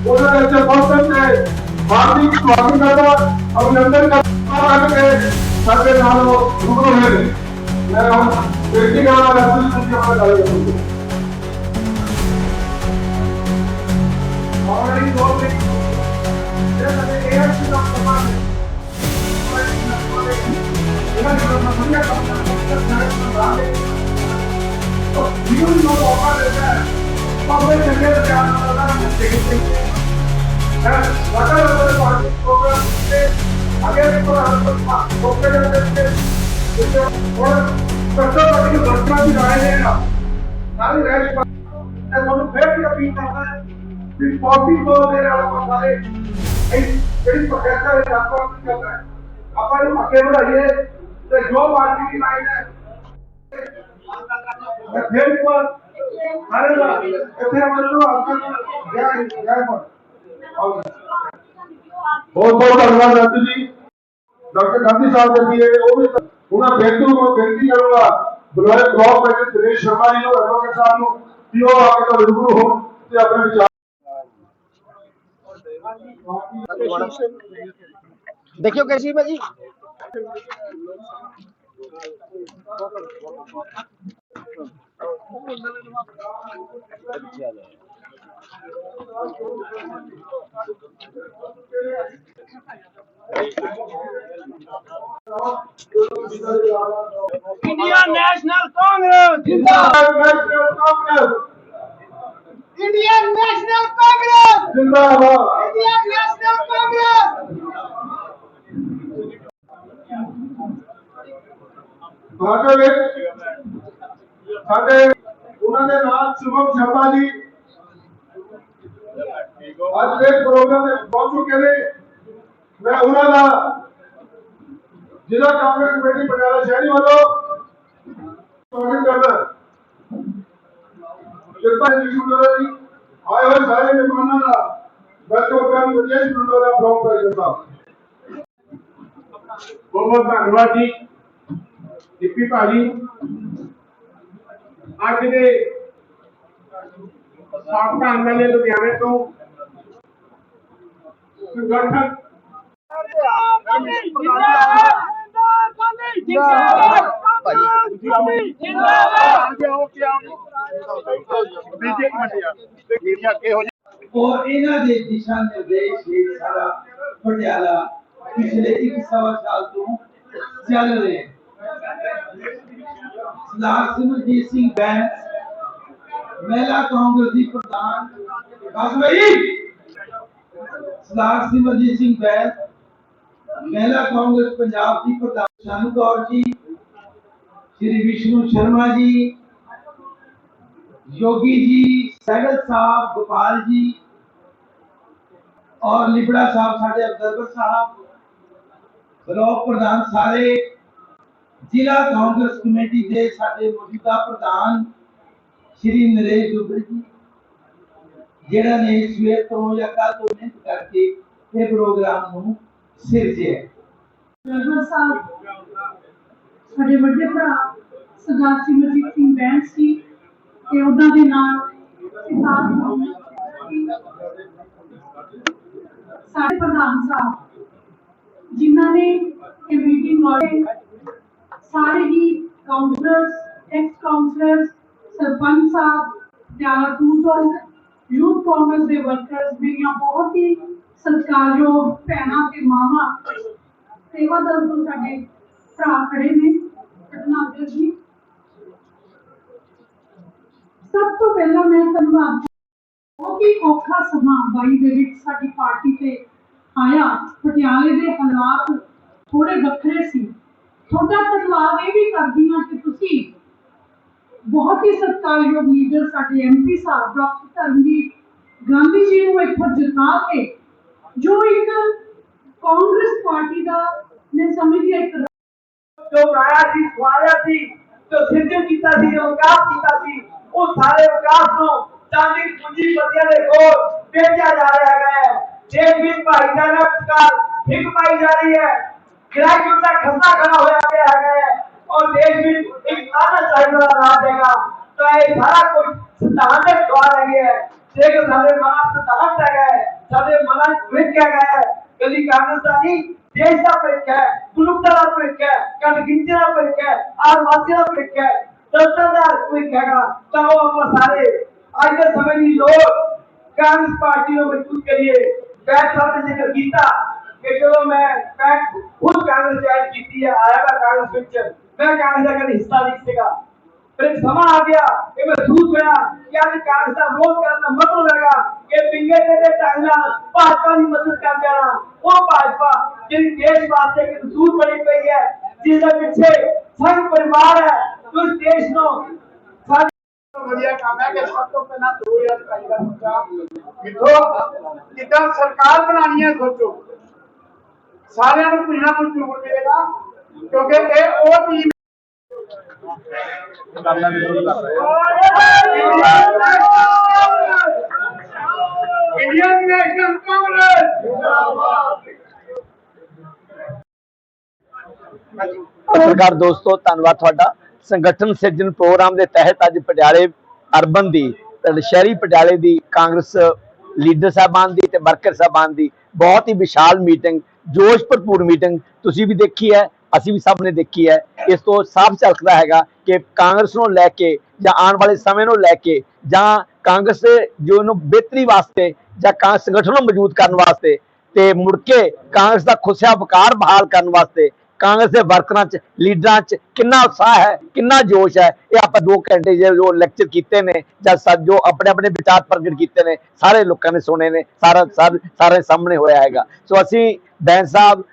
उन्होंने अपने मौसम से हार्दिक स्वागत करता अभिनंदन करते सबके नाम रूबरू है मैं हम बेटी का नाम रसूल ऑलरेडी दो तो जीवन जो मौका देता है पब्लिक जगह पे आना चाहिए ਰਸੂਲ ਸਿੰਘ ਜੀ ਨਾਲ ਗੱਲ ਕਰਾਂਗਾ already voted. There's an AFC of the market. You know what is that? Public and get the out of the whatever party program is, again, for our open और सबसे बड़ी घटना भी आए हैं ना सारी रैश मैं ਤੁਹਾਨੂੰ ਫੇਰ ਵੀ ਅਪੀਲ ਕਰਦਾ ਵੀ ਪਾਰਟੀ ਤੋਂ ਦੇ ਨਾਲ ਆਪਾਂ ਸਾਰੇ ਇਹ ਜਿਹੜੀ ਪ੍ਰੋਫੈਸਰ ਹੈ ਆਪਾਂ ਕੀ ਕਰਨਾ ਹੈ ਆਪਾਂ ਨੂੰ ਅੱਗੇ ਵਧਾਈਏ ਤੇ ਜੋ ਪਾਰਟੀ ਦੀ ਲਾਈਨ ਹੈ ਮੈਂ ਫੇਰ ਇੱਕ ਵਾਰ ਸਾਰੇ ਦਾ ਇੱਥੇ ਮੰਨੋ ਆਪਾਂ ਜੈ ਜੈ ਮੋਹਨ ਬਹੁਤ ਬਹੁਤ ਧੰਨਵਾਦ ਰੱਤ ਜੀ ਡਾਕਟਰ ਗਾਂਧੀ ਸਾਹਿਬ ਦੇ ਵੀ ਇਹ ਉਹ ਵੀ ਉਹਨਾਂ ਬੇਨਤੀ ਨੂੰ ਬੇਨਤੀ ਕਰੂੰਗਾ ਬਲੌਏ ਬਲੌਕ ਮੈਨੇਜਰ ਦਿਨੇਸ਼ ਸ਼ਰਮਾ ਜੀ ਨੂੰ ਐਡਵੋਕੇਟ ਸਾਹਿਬ ਨੂੰ ਕਿ ਉਹ ਆ ਕੇ ਤੁਹਾਡੇ ਰੂਬਰੂ ਹੋਣ ਤੇ ਆਪਣੇ ਵਿਚਾਰ देखियो कैसी भाजी इंडियन नेशनल कांग्रेस ਜਿੰਦਾਬਾਦ national Congress Indian national Congress ਜਿੰਦਾਬਾਦ इंडियन नेशनल कांग्रेस ਤੁਹਾਡੇ ਵਿੱਚ ਸਾਡੇ ਉਹਨਾਂ ਦੇ ਨਾਲ ਸ਼ੁਭਮ ਸ਼ਰਮਾ ਜੀ ਅੱਜ ਦੇ ਪ੍ਰੋਗਰਾਮ ਵਿੱਚ ਪਹੁੰਚ ਚੁੱਕੇ ਨੇ। ਮੈਂ ਉਹਨਾਂ ਦਾ ਜ਼ਿਲ੍ਹਾ ਕਾਂਗਰਸ ਕਮੇਟੀ ਪਟਿਆਲਾ ਸ਼ਹਿਰੀ ਵੱਲੋਂ ਸਵਾਗਤ ਕਰਦਾ ਕਿਰਪਾ ਜੀ ਸ਼ੁਕਰ ਜੀ। ਆਏ ਹੋਏ ਸਾਰੇ ਮਹਿਮਾਨਾਂ ਦਾ ਵੈਲਕਮ ਕਰਨ ਵਿਜੇਸ਼ ਮੰਡਲ ਦਾ ਬਲੌਕ ਕਰ ਸਾਹਿਬ ਬਹੁਤ ਬਹੁਤ ਧੰਨਵਾਦ ਜੀ। ਡਿਪਟੀ ਭਾਜੀ, ਅੱਜ ਦੇ ਸਾਬਕਾ ਐਮਐਲਏ ਲੁਧਿਆਣੇ ਤੋਂ ਸੰਗਠਨ ਔਰ ਇਹਨਾਂ ਦੇ ਦਿਸ਼ਾ ਨਿਰਦੇਸ਼ ਹੇਠ ਸਾਰਾ ਪਟਿਆਲਾ ਪਿਛਲੇ ਇੱਕ ਸਵਾ ਸਾਲ ਤੋਂ ਚੱਲ ਰਿਹਾ ਸਰਦਾਰ ਸਿਮਰਜੀਤ ਸਿੰਘ ਬੈਂਸ, ਮਹਿਲਾ ਕਾਂਗਰਸ ਦੀ ਪ੍ਰਧਾਨ, ਬਸ ਬਈ। सरदार सिमरजीत सिंह बैल, महिला कांग्रेस पंजाब की प्रधान शानू कौर जी, श्री विष्णु शर्मा जी, योगी जी, सैगल साहब, गोपाल जी, और लिबड़ा साहब, साढ़े अब्दरवर साहब ब्लॉक प्रधान सारे, जिला कांग्रेस कमेटी के साथ मौजूदा प्रधान, श्री नरेश दुबे जी। ਜਿਹੜਾ ਨੇ ਸਵੇਰ ਤੋਂ ਜਾਂ ਕੱਲ ਤੋਂ ਮਿਹਨਤ ਕਰਕੇ ਇਹ ਪ੍ਰੋਗਰਾਮ ਨੂੰ ਸਿਰਜਿਆ ਡਰਾਈਵਰ ਸਾਹਿਬ ਸਾਡੇ ਵੱਡੇ ਭਰਾ ਸਰਦਾਰ ਸਿਮਰਜੀਤ ਸਿੰਘ ਬੈਂਸ ਜੀ ਤੇ ਉਹਨਾਂ ਦੇ ਨਾਲ ਸਰਦਾਰ ਸਾਡੇ ਪ੍ਰਧਾਨ ਸਾਹਿਬ ਜਿਨ੍ਹਾਂ ਨੇ ਇਹ ਮੀਟਿੰਗ ਵਾਲੇ ਸਾਰੇ ਹੀ councillors ex councillors sarpanch sahib Piara to ਤੋਂ ਯੂਥ ਕਾਂਗਰਸ ਦੇ ਵਰਕਰਸ ਮੇਰੀਆਂ ਬਹੁਤ ਹੀ ਸਤਿਕਾਰਯੋਗ ਭੈਣਾਂ ਤੇ ਮਾਵਾਂ ਸੇਵਾਦਾਰ ਤੋਂ ਸਾਡੇ ਭਰਾ ਖੜੇ ਨੇ, ਪਟਨਾਗਰ ਜੀ। ਸਭ ਤੋਂ ਪਹਿਲਾਂ ਮੈਂ ਧੰਨਵਾਦ ਬਹੁਤ ਹੀ ਔਖਾ ਸਮਾਂ ਬਾਈ ਦੇ ਵਿੱਚ ਸਾਡੀ ਪਾਰਟੀ ਤੇ ਆਇਆ। ਪਟਿਆਲੇ ਦੇ ਹਾਲਾਤ ਥੋੜੇ ਵੱਖਰੇ ਸੀ। ਤੁਹਾਡਾ ਧੰਨਵਾਦ ਇਹ ਵੀ ਕਰਦੀ ਹਾਂ ਕਿ ਤੁਸੀਂ ਬਹੁਤ ਹੀ ਸਤਿਕਾਰਯੋਗ ਲੀਡਰ ਸਾਡੇ ਐਮਪੀ ਸਾਹਿਬ ਡਾਕਟਰ ਧਰਮਜੀਤ ਗਾਂਧੀ ਜੀ ਨੂੰ ਇੱਥੋਂ ਜਿਤਾ ਕੇ ਜੋ ਇੱਕ ਕਾਂਗਰਸ ਪਾਰਟੀ ਦਾ ਮੈਂ ਸਮਝਦੀ ਹਾਂ ਇੱਕ ਜੋ ਬਣਾਇਆ ਸੀ ਸਵਾਰਿਆ ਸੀ ਜੋ ਸਿਰਜਣ ਕੀਤਾ ਸੀ ਜੋ ਵਿਕਾਸ ਕੀਤਾ ਸੀ ਉਹ ਸਾਰੇ ਵਿਕਾਸ ਨੂੰ ਚਾਂਦੀ ਪੂੰਜੀਪਤੀਆਂ ਦੇ ਕੋਲ ਵੇਚਿਆ ਜਾ ਰਿਹਾ ਹੈ ਦੇਸ਼ ਵਿੱਚ ਭਾਈਚਾਰਾ ਵਿਚਕਾਰ ਇੱਕ ਪਾਈ ਜਾ ਰਹੀ ਹੈ ਗ੍ਰੈਜੂਏਟ ਦਾ ਖੰਦਾ ਖੜਾ ਹੋਇਆ ਪਿਆ ਹੈ और देश भी एक आना चाहिए राज देगा तो ये सारा कुछ सिद्धांत में दवा लगे है। देख सारे मना सिद्धांत तक है। सारे मना विक क्या गया है। गली कांग्रेसदारी देश का परिचय है मुल्क का परिचय है कटगिंती का परिचय है आदिवासी का परिचय है दस्तदार कोई कहेगा तो हम सारे आज के समय में लोग कांग्रेस पार्टी को मज़बूत लिए बैठ साहब ने ज़िक्र किया। कि जो मैं बैठ खुद कांग्रेस ज्वाइन की थी, आया था कांग्रेस पिक्चर ਆਇਆ ਮੈਂ ਕਾਂਗਰਸ ਵਿੱਚ ਮੈਂ ਕਾਂਗਰਸ ਦਾ ਕਦੇ ਹਿੱਸਾ ਨਹੀਂ ਸੀਗਾ ਫਿਰ ਇੱਕ ਸਮਾਂ ਆ ਗਿਆ ਕਿ ਮਹਿਸੂਸ ਹੋਇਆ ਕਿ ਅੱਜ ਕਾਂਗਰਸ ਦਾ ਵਿਰੋਧ ਕਰਨ ਦਾ ਮਤਲਬ ਹੈਗਾ ਕਿ ਪਿੰਗੇ ਦੇ ਦੇ ਢੰਗ ਨਾਲ ਭਾਜਪਾ ਦੀ ਮਦਦ ਕਰ ਦੇਣਾ ਉਹ ਭਾਜਪਾ ਜਿਹੜੀ ਦੇਸ਼ ਵਾਸਤੇ ਇੱਕ ਦੂਰ ਬਣੀ ਪਈ ਹੈ ਜਿਸ ਦੇ ਪਿੱਛੇ ਸੰਘ ਪਰਿਵਾਰ ਹੈ ਜੋ ਇਸ ਦੇਸ਼ ਨੂੰ ਸਾਡੇ ਵਧੀਆ ਕੰਮ ਹੈ ਕਿ ਸਭ ਤੋਂ ਪਹਿਲਾਂ 2022 ਦਾ ਮੁੱਦਾ ਮਿੱਠੋ ਜਿੱਦਾਂ ਸਰਕਾਰ ਬਣਾਣੀ ਹੈ ਸੋਚੋ ਸਾਰਿਆਂ ਨੂੰ ਕੁਝ ਨਾ ਕੁਝ ਜ਼ਰੂਰ ਮਿਲੇਗਾ ਕਿਉਂਕਿ ਇਹ ਉਹ ਟੀਮ ਇੰਡੀਅਨ ਨੈਸ਼ਨਲ ਕਾਂਗਰਸ ਪੱਤਰਕਾਰ ਦੋਸਤੋ, ਧੰਨਵਾਦ ਤੁਹਾਡਾ। ਸੰਗਠਨ ਸਿਰਜਣ ਪ੍ਰੋਗਰਾਮ ਦੇ ਤਹਿਤ ਅੱਜ ਪਟਿਆਲੇ ਅਰਬਨ ਦੀ ਸ਼ਹਿਰੀ ਪਟਿਆਲੇ ਦੀ ਕਾਂਗਰਸ ਲੀਡਰ ਸਾਹਿਬਾਨ ਦੀ ਤੇ ਵਰਕਰ ਸਾਹਿਬਾਨ ਦੀ ਬਹੁਤ ਹੀ ਵਿਸ਼ਾਲ ਮੀਟਿੰਗ ਜੋਸ਼ ਭਰਪੂਰ ਮੀਟਿੰਗ ਤੁਸੀਂ ਵੀ ਦੇਖੀ ਹੈ। ਅਸੀਂ ਵੀ ਸਭ ਨੇ ਦੇਖੀ ਹੈ। ਇਸ ਤੋਂ ਸਾਫ਼ ਝਲਕਦਾ ਹੈਗਾ ਕਿ ਕਾਂਗਰਸ ਨੂੰ ਲੈ ਕੇ ਜਾਂ ਆਉਣ ਵਾਲੇ ਸਮੇਂ ਨੂੰ ਲੈ ਕੇ ਜਾਂ ਕਾਂਗਰਸ ਦੇ ਜੋ ਨੂੰ ਬਿਹਤਰੀ ਵਾਸਤੇ ਜਾਂ ਕਾਂ, ਸੰਗਠਨ ਨੂੰ ਮਜ਼ਬੂਤ ਕਰਨ ਵਾਸਤੇ ਤੇ ਮੁੜ ਕੇ ਕਾਂਗਰਸ ਦਾ ਖੁਸਿਆ ਵਕਾਰ ਬਹਾਲ ਕਰਨ ਵਾਸਤੇ ਕਾਂਗਰਸ ਦੇ ਵਰਕਰਾਂ 'ਚ, ਲੀਡਰਾਂ 'ਚ ਕਿੰਨਾ ਉਤਸ਼ਾਹ ਹੈ, ਕਿੰਨਾ ਜੋਸ਼ ਹੈ, ਇਹ ਆਪਾਂ 2 ਘੰਟੇ ਜੇ ਜੋ ਲੈਕਚਰ ਕੀਤੇ ਨੇ ਜਾਂ ਸਾ- ਜੋ ਆਪਣੇ ਆਪਣੇ ਵਿਚਾਰ ਪ੍ਰਗਟ ਕੀਤੇ ਨੇ, ਸਾਰੇ ਲੋਕਾਂ ਨੇ ਸੁਣੇ ਨੇ, ਸਾਰਾ ਸਾਰੇ ਸਾਹਮਣੇ ਹੋਇਆ ਹੈਗਾ। ਸੋ ਅਸੀਂ ਬੈਂਸ ਸਾਹਿਬ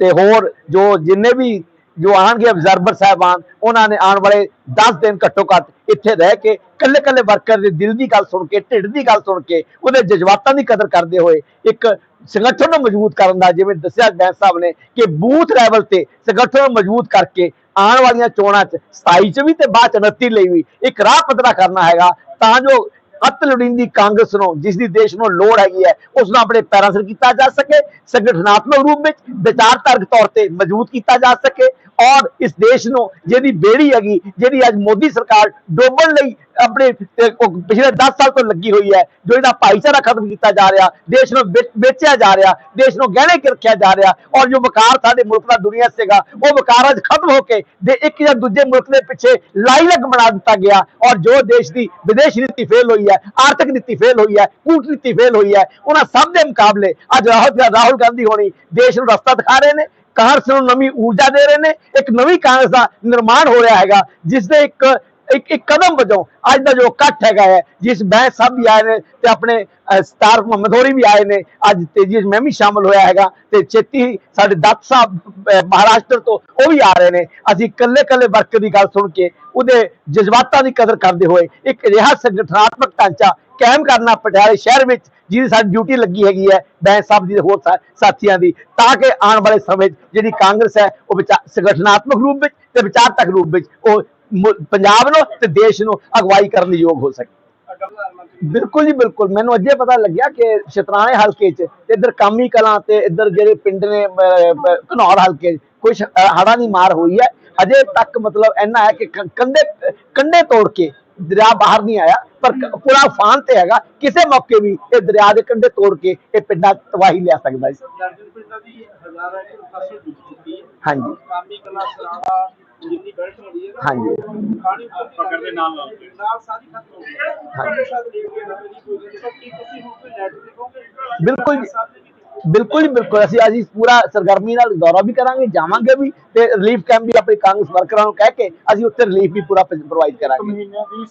ਤੇ ਹੋਰ ਜੋ ਜਿੰਨੇ ਵੀ ਜੋ ਆਣਗੇ ਅਬਜ਼ਰਵਰ ਸਾਹਿਬਾਨ, ਉਹਨਾਂ ਨੇ ਆਉਣ ਵਾਲੇ 10 ਦਿਨ ਘੱਟੋ ਘੱਟ ਇੱਥੇ ਰਹਿ ਕੇ ਕੱਲੇ ਕੱਲੇ ਵਰਕਰ ਦੇ ਦਿਲ ਦੀ ਗੱਲ ਸੁਣ ਕੇ, ਢਿੱਡ ਦੀ ਗੱਲ ਸੁਣ ਕੇ, ਉਹਦੇ ਜਜ਼ਬਾਤਾਂ ਦੀ ਕਦਰ ਕਰਦੇ ਹੋਏ ਇੱਕ ਸੰਗਠਨ ਨੂੰ ਮਜ਼ਬੂਤ ਕਰਨ ਦਾ ਜਿਵੇਂ ਦੱਸਿਆ ਬੈਂਸ ਸਾਹਿਬ ਨੇ ਕਿ ਬੂਥ ਲੈਵਲ ਤੇ ਸੰਗਠਨ ਨੂੰ ਮਜ਼ਬੂਤ ਕਰਕੇ ਆਉਣ ਵਾਲੀਆਂ ਚੋਣਾਂ 'ਚ 27 ਚ ਵੀ ਤੇ ਬਾਅਦ ਚ 29 ਲਈ ਵੀ ਇੱਕ ਰਾਹ ਪੱਧਰਾ ਕਰਨਾ ਹੈਗਾ, ਤਾਂ ਜੋ ਅੱਤ ਲੋੜੀਂਦੀ ਕਾਂਗਰਸ ਨੂੰ ਜਿਸ ਦੀ ਦੇਸ਼ ਨੂੰ ਲੋੜ ਹੈਗੀ ਹੈ ਉਸ ਨੂੰ ਆਪਣੇ ਪੈਰਾਂ ਸਿਰ ਕੀਤਾ ਜਾ ਸਕੇ, ਸੰਗਠਨਾਤਮਕ ਰੂਪ ਵਿੱਚ ਵਿਚਾਰਧਾਰਕ ਤੌਰ ਤੇ ਮਜ਼ਬੂਤ ਕੀਤਾ ਜਾ ਸਕੇ ਔਰ ਇਸ ਦੇਸ਼ ਨੂੰ, ਜਿਹਦੀ ਬੇੜੀ ਹੈਗੀ ਜਿਹੜੀ ਅੱਜ ਮੋਦੀ ਸਰਕਾਰ ਡੋਬਣ ਲਈ ਆਪਣੇ ਪਿਛਲੇ 10 ਸਾਲ ਤੋਂ ਲੱਗੀ ਹੋਈ ਹੈ, ਜੋ ਇਹਦਾ ਭਾਈਚਾਰਾ ਖਤਮ ਕੀਤਾ ਜਾ ਰਿਹਾ, ਦੇਸ਼ ਨੂੰ ਵੇਚਿਆ ਜਾ ਰਿਹਾ, ਦੇਸ਼ ਨੂੰ ਗਹਿਣੇ ਕਿ ਰੱਖਿਆ ਜਾ ਰਿਹਾ, ਔਰ ਜੋ ਵਕਾਰ ਸਾਡੇ ਮੁਲਕ ਦਾ ਦੁਨੀਆ ਸੀਗਾ, ਉਹ ਵਕਾਰ ਅੱਜ ਖਤਮ ਹੋ ਕੇ ਦੇ ਇੱਕ ਜਾਂ ਦੂਜੇ ਮੁਲਕ ਦੇ ਪਿੱਛੇ ਲਾਈਲਕ ਬਣਾ ਦਿੱਤਾ ਗਿਆ, ਔਰ ਜੋ ਦੇਸ਼ ਦੀ ਵਿਦੇਸ਼ ਨੀਤੀ ਫੇਲ ਹੋਈ ਹੈ, ਆਰਥਿਕ ਨੀਤੀ ਫੇਲ ਹੋਈ ਹੈ, ਕੂਟਨੀਤੀ ਫੇਲ ਹੋਈ ਹੈ, ਉਹਨਾਂ ਸਭ ਦੇ ਮੁਕਾਬਲੇ ਅੱਜ ਰਾਹੁਲ ਰਾਹੁਲ ਗਾਂਧੀ ਹੋਣੀ ਦੇਸ਼ ਨੂੰ ਰਸਤਾ ਦਿਖਾ ਰਹੇ ਨੇ, ਕਾਂਗਰਸ ਨੂੰ ਨਵੀਂ ਊਰਜਾ ਦੇ ਰਹੇ ਨੇ, ਇੱਕ ਨਵੀਂ ਕਾਂਗਰਸ ਦਾ ਨਿਰਮਾਣ ਹੋ ਰਿਹਾ ਹੈਗਾ ਜਿਸ ਦੇ ਇੱਕ ਇੱਕ ਇੱਕ ਕਦਮ ਵਜੋਂ ਅੱਜ ਦਾ ਜੋ ਇਕੱਠ ਹੈਗਾ ਹੈ, ਜਿਸ ਬੈਂਸ ਸਾਹਿਬ ਵੀ ਆਏ ਨੇ ਤੇ ਆਪਣੇ ਸਤਾਰ ਮੁਹੰਮਦ ਹੋਰੀ ਵੀ ਆਏ ਨੇ, ਅੱਜ ਤੇਜੀ ਮੈਂ ਵੀ ਸ਼ਾਮਲ ਹੋਇਆ ਹੈਗਾ ਤੇ ਛੇਤੀ ਸਾਡੇ ਦੱਤ ਸਾਹਿਬ ਮਹਾਰਾਸ਼ਟਰ ਤੋਂ ਉਹ ਵੀ ਆ ਰਹੇ ਨੇ। ਅਸੀਂ ਕੱਲੇ ਕੱਲੇ ਵਰਕਰ ਦੀ ਗੱਲ ਸੁਣ ਕੇ ਉਹਦੇ ਜਜ਼ਬਾਤਾਂ ਦੀ ਕਦਰ ਕਰਦੇ ਹੋਏ ਇੱਕ ਅਜਿਹਾ ਸੰਗਠਨਾਤਮਕ ਢਾਂਚਾ ਕਾਇਮ ਕਰਨਾ ਪਟਿਆਲੇ ਸ਼ਹਿਰ ਵਿੱਚ, ਜਿਹਦੀ ਸਾਡੀ ਡਿਊਟੀ ਲੱਗੀ ਹੈਗੀ ਹੈ ਬੈਂਸ ਸਾਹਿਬ ਦੀ ਹੋਰ ਸਾਥੀਆਂ ਦੀ, ਤਾਂ ਕਿ ਆਉਣ ਵਾਲੇ ਸਮੇਂ 'ਚ ਜਿਹੜੀ ਕਾਂਗਰਸ ਹੈ, ਉਹ ਵਿਚਾ- ਸੰਗਠਨਾਤਮਕ ਰੂਪ ਵਿੱਚ ਤੇ ਵਿਚਾਰਤਕ ਰੂਪ ਵਿੱਚ ਉਹ ਪੰਜਾਬ ਨੂੰ ਤੇ ਦੇਸ਼ ਨੂੰ ਅਗਵਾਈ ਕਰਨ ਦੇ ਯੋਗ ਹੋ ਸਕੇ। ਬਿਲਕੁਲ ਜੀ ਬਿਲਕੁਲ। ਮੈਨੂੰ ਅੱਜੇ ਪਤਾ ਲੱਗਿਆ ਕਿ ਸ਼ਤਰਾਣੇ ਹਲਕੇ 'ਚ ਇੱਧਰ ਕਾਮੀ ਕਲਾਂ ਤੇ ਇੱਧਰ ਜਿਹੜੇ ਪਿੰਡ ਨੇ ਘਨੌਰ ਹਲਕੇ ਕੁਝ ਹੜਾਂ ਦੀ ਮਾਰ ਹੋਈ ਹੈ। ਅਜੇ ਤੱਕ ਮਤਲਬ ਇੰਨਾ ਹੈ ਕਿ ਕ- ਕੰਢੇ ਕੰਢੇ ਤੋੜ ਕੇ ਦਰਿਆ ਬਾਹਰ ਨਹੀਂ ਆਇਆ ਪਰ ਪੂਰਾ ਫਾਨ ਤੇ ਹੈਗਾ। ਕਿਸੇ ਮੌਕੇ ਵੀ ਇਹ ਦਰਿਆ ਦੇ ਕੰਢੇ ਤੋੜ ਕੇ ਇਹ ਪਿੰਡਾਂ ਤਬਾਹੀ ਲਿਆ ਸਕਦਾ ਹੈ। ਹਾਂਜੀ। ਹਾਂਜੀ। ਪਕੜ ਦੇ ਨਾਲ ਨਾਲ। ਬਿਲਕੁਲ। ਬਿਲਕੁਲ ਜੀ ਬਿਲਕੁਲ। ਅਸੀਂ ਅੱਜ ਇਸ ਪੂਰਾ ਸਰਗਰਮੀ ਨਾਲ ਦੌਰਾ ਵੀ ਕਰਾਂਗੇ ਜਾਵਾਂਗੇ ਵੀ ਤੇ ਰਿਲੀਫ ਕੈਂਪ ਵੀ ਆਪਣੇ ਕਾਂਗਰਸ ਵਰਕਰਾਂ ਨੂੰ ਕਹਿ ਕੇ ਅਸੀਂ ਉੱਥੇ ਰਿਲੀਫ ਵੀ ਪੂਰਾ ਪ੍ਰੋਵਾਈਡ ਕਰਾਂਗੇ। ਦੀ